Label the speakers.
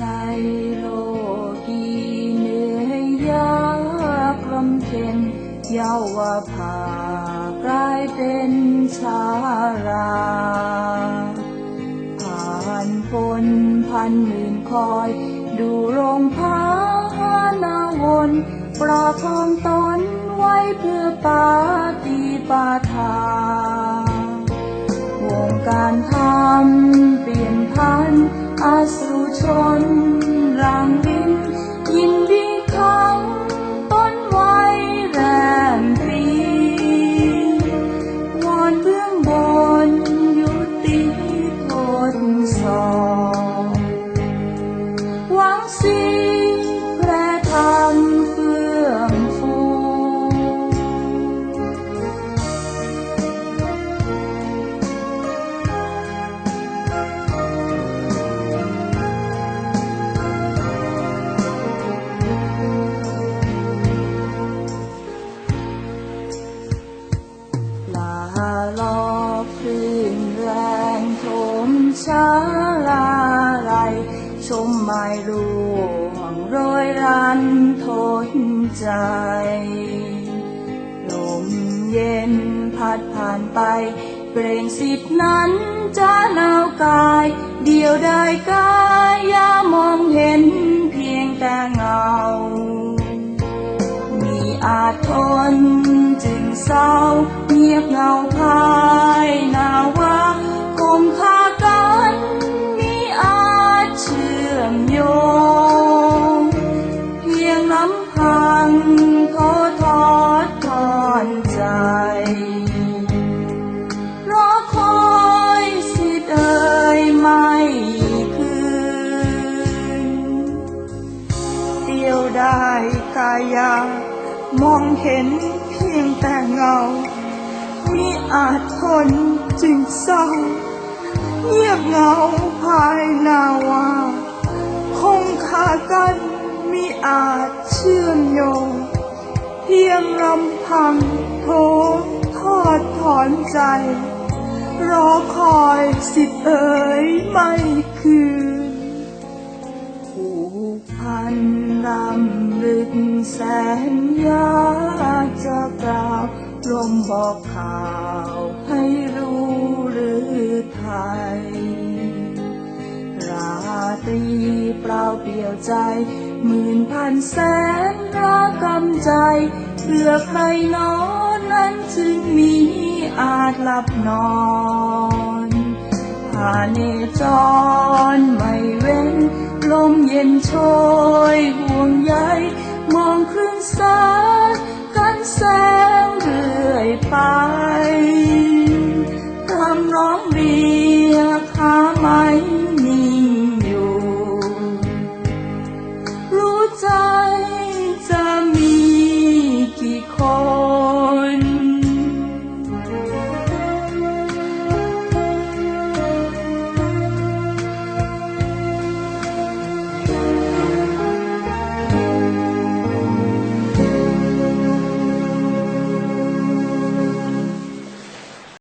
Speaker 1: ในโลกีเหนื่อยยากลำเค็นเยาวภากลายเป็นชาราผ่านฝนพันหมื่นคอย ดูโรงพานาวลประคองตนไว้เพื่อปาฏิ อบคืนแรงโถมช้าลาไรชมไม้ร่วงโรยรันทนใจ ลมเย็นพัดผ่านไปเกรงสิทธินั้นจะหนาวกาย เดียวได้กายอย่ามองเห็นเพียงแต่เงา มีอาจทน เศร้าเงียบเงาภายหนาวาคงคากันมีอาจเชื่อมโยง เพียงลำพังขอทอดทอนใจรอคอยสิเอ่ยไม่คืนเดียวได้กายามองเห็น เพียงแต่เงามีอาจทนจึงเศร้า เงียบเงาภายหนาวา คงขากันมีอาจเชื่อมโยง เพียงลำพังโทษทอดถอนใจ รอคอยสิทธิ์เอ่ยไม่คืน พันรำลึกแสนยากจะกล่าวลมบอกข่าวให้รู้หรือไทย ราตรีเปล่าเปลี่ยวใจ หมื่นพันแสนรักกำใจเพื่อใครนอนนั้นจึงมีอาจหลับนอนผ่าเนจรไม่เว้น ลมเย็นโชยห่วงใยมองคลื่นสายกันแสงเรื่อยไปทำร้องเรีย